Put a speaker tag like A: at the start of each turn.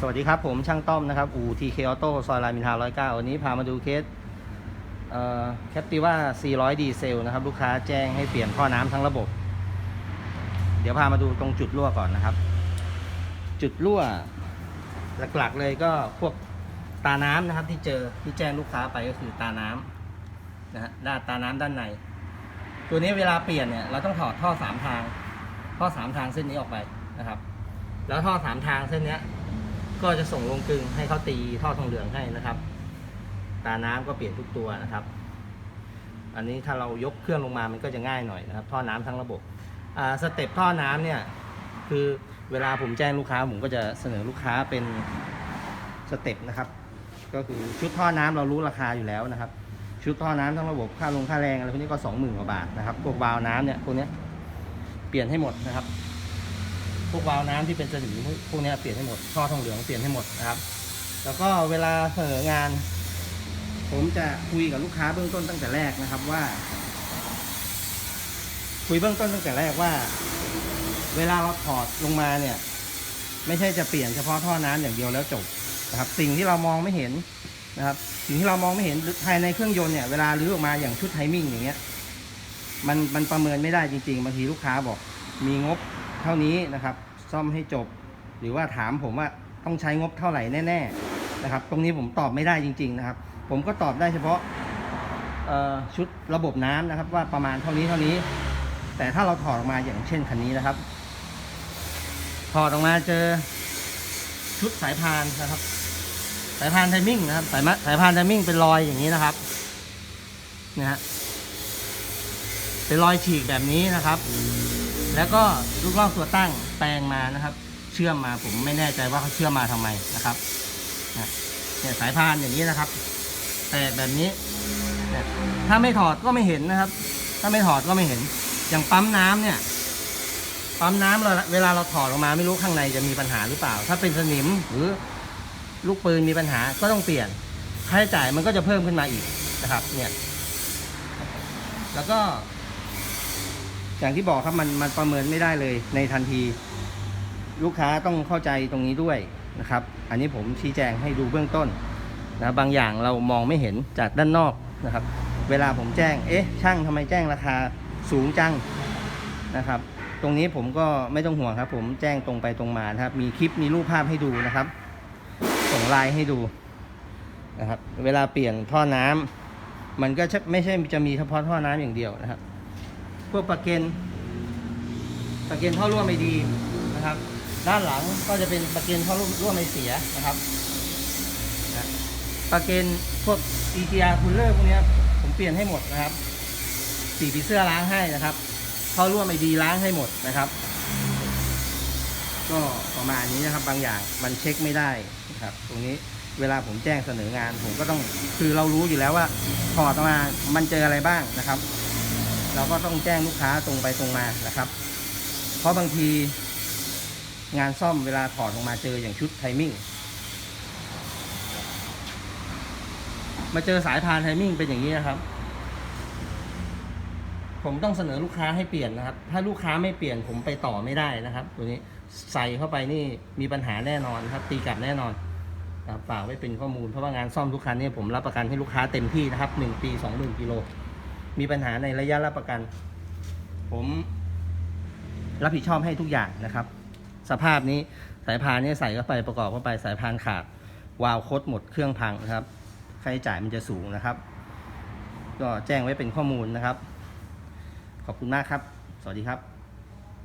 A: สวัสดีครับ ผมช่างต้อมนะครับอู่ทีเคออโต้ซอยรามอินทราร้อยเก้าวันนี้พามาดูเคสแคปติว่า 400 ดีเซลนะครับ ลูกค้าแจ้งให้เปลี่ยนท่อน้ำทั้งระบบ เดี๋ยวพามาดูตรงจุดรั่วก่อนนะครับ จุดรั่วหลักๆเลยก็พวกตาน้ำนะครับที่เจอที่แจ้งลูกค้าไปก็คือตาน้ำนะฮะด้านตาน้ำด้านใน ตัวนี้เวลาเปลี่ยนเนี่ยเราต้องถอดท่อสามทาง ท่อสามทางเส้นนี้ออกไปนะครับ แล้วท่อสามทางเส้นเนี้ย ก็จะส่งลงกึงให้เขาตีท่อทองเหลืองให้นะครับ ตาน้ำก็เปลี่ยนทุกตัวนะครับ อันนี้ถ้าเรายกเครื่องลงมามันก็จะง่ายหน่อยนะครับ ท่อน้ำทั้งระบบอ่าสเต็ปท่อน้ำเนี่ยคือเวลาผมแจ้งลูกค้าผมก็จะเสนอลูกค้าเป็นสเต็ปนะครับ ก็คือชุดท่อน้ำเรารู้ราคาอยู่แล้วนะครับ ชุดท่อน้ำทั้งระบบค่าลงค่าแรงอะไรพวกนี้ก็สองหมื่นกว่าบาทนะครับพวกวาล์วน้ำเนี่ยพวกนี้เปลี่ยนให้หมดนะครับ วกวาล์วน้ำที่เป็นสนิมพวกนี้เปลี่ยนให้หมดท่อทองเหลืองเปลี่ยนให้หมดนะครับ แล้วก็เวลาเสนองาน ผมจะคุยกับลูกค้าเบื้องต้นตั้งแต่แรกนะครับว่า คุยเบื้องต้นตั้งแต่แรกว่า เวลาเราถอดลงมาเนี่ย ไม่ใช่จะเปลี่ยนเฉพาะท่อน้ำอย่างเดียวแล้วจบนะครับ สิ่งที่เรามองไม่เห็นนะครับ สิ่งที่เรามองไม่เห็นภายในเครื่องยนต์เนี่ยเวลารื้อออกมาอย่างชุดไทมิ่งอย่างเงี้ยมันมันประเมินไม่ได้จริงๆบางทีลูกค้าบอก มีงบ เท่านี้นะครับ ซ่อมให้จบ หรือว่าถามผมว่าต้องใช้งบเท่าไหร่แน่ๆนะครับ ตรงนี้ผมตอบไม่ได้จริง ๆ นะครับ ผมก็ตอบได้เฉพาะชุดระบบน้ำนะครับ ว่าประมาณเท่านี้เท่านี้ แต่ถ้าเราถอดออกมาอย่างเช่นคันนี้นะครับ ถอดออกมาเจอชุดสายพานนะครับ สายพานไทมิ่งนะครับสายมะสายพานไทมิ่งเป็นรอยอย่างนี้นะครับนะฮะเป็นรอยฉีกแบบนี้นะครับ แล้วก็ลูกลอกตัวตั้งแปลงมานะครับ เชื่อมมาผมไม่แน่ใจว่าเขาเชื่อมมาทำไมนะครับเนี่ยสายพานอย่างนี้นะครับ แตกแบบนี้ ถ้าไม่ถอดก็ไม่เห็นนะครับ ถ้าไม่ถอดก็ไม่เห็น อย่างปั๊มน้ำเนี่ยปั๊มน้ำเราเวลาเราถอดออกมาไม่รู้ข้างในจะมีปัญหาหรือเปล่า ถ้าเป็นสนิมหรือลูกปืนมีปัญหาก็ต้องเปลี่ยนค่าใช้จ่ายมันก็จะเพิ่มขึ้นมาอีกนะครับ เนี่ย แล้วก็ อย่างที่บอกครับมันมันประเมินไม่ได้เลยในทันที ลูกค้าต้องเข้าใจตรงนี้ด้วยนะครับ อันนี้ผมชี้แจงให้ดูเบื้องต้นนะบางอย่างเรามองไม่เห็นจากด้านนอกนะครับ เวลาผมแจ้ง เอ๊ะ ช่างทำไมแจ้งราคาสูงจังนะครับ ตรงนี้ผมก็ไม่ต้องห่วงครับ ผมแจ้งตรงไปตรงมานะครับ มีคลิปมีรูปภาพให้ดูนะครับ ส่งไลน์ให้ดูนะครับ เวลาเปลี่ยนท่อน้ำมันก็ไม่ใช่จะมีเฉพาะท่อน้ำอย่างเดียวนะครับ วกประเก็นประเก็นท่อรั่วไม่ดีนะครับ ด้านหลังก็จะเป็นประเก็นท่อรั่วไม่เสียนะครับประเก็นพวก EGR cooler พวกเนี้ยผมเปลี่ยนให้หมดนะครับสีผีเสื้อล้างให้นะครับท่อรั่วไม่ดีล้างให้หมดนะครับ ก็ประมาณนี้นะครับบางอย่างมันเช็คไม่ได้นะครับ ตรงนี้เวลาผมแจ้งเสนองาน ผมก็ต้องคือเรารู้อยู่แล้วว่าถอดออกมามันเจออะไรบ้างนะครับ เราก็ต้องแจ้งลูกค้าตรงไปตรงมานะครับ เพราะบางทีงานซ่อมเวลาถอดออกมาเจออย่างชุดไทมิ่งมาเจอสายพานไทมิ่งเป็นอย่างนี้นะครับ ผมต้องเสนอลูกค้าให้เปลี่ยนนะครับ ถ้าลูกค้าไม่เปลี่ยนผมไปต่อไม่ได้นะครับ ตัวนี้ใส่เข้าไปนี่มีปัญหาแน่นอนครับ ตีกลับแน่นอนฝากไว้เป็นข้อมูลเพราะว่างานซ่อมทุกคันนี่ผมรับประกันให้ลูกค้าเต็มที่นะครับหนึ่งปีสองหมื่นกิโล มีปัญหาในระยะรับประกัน ผมรับผิดชอบให้ทุกอย่างนะครับ สภาพนี้สายพานนี้ใส่เข้าไปประกอบเข้าไปสายพานขาด วาล์วคดหมดเครื่องพังนะครับค่าใช้จ่ายมันจะสูงนะครับ ก็แจ้งไว้เป็นข้อมูลนะครับ ขอบคุณมากครับ สวัสดีครับ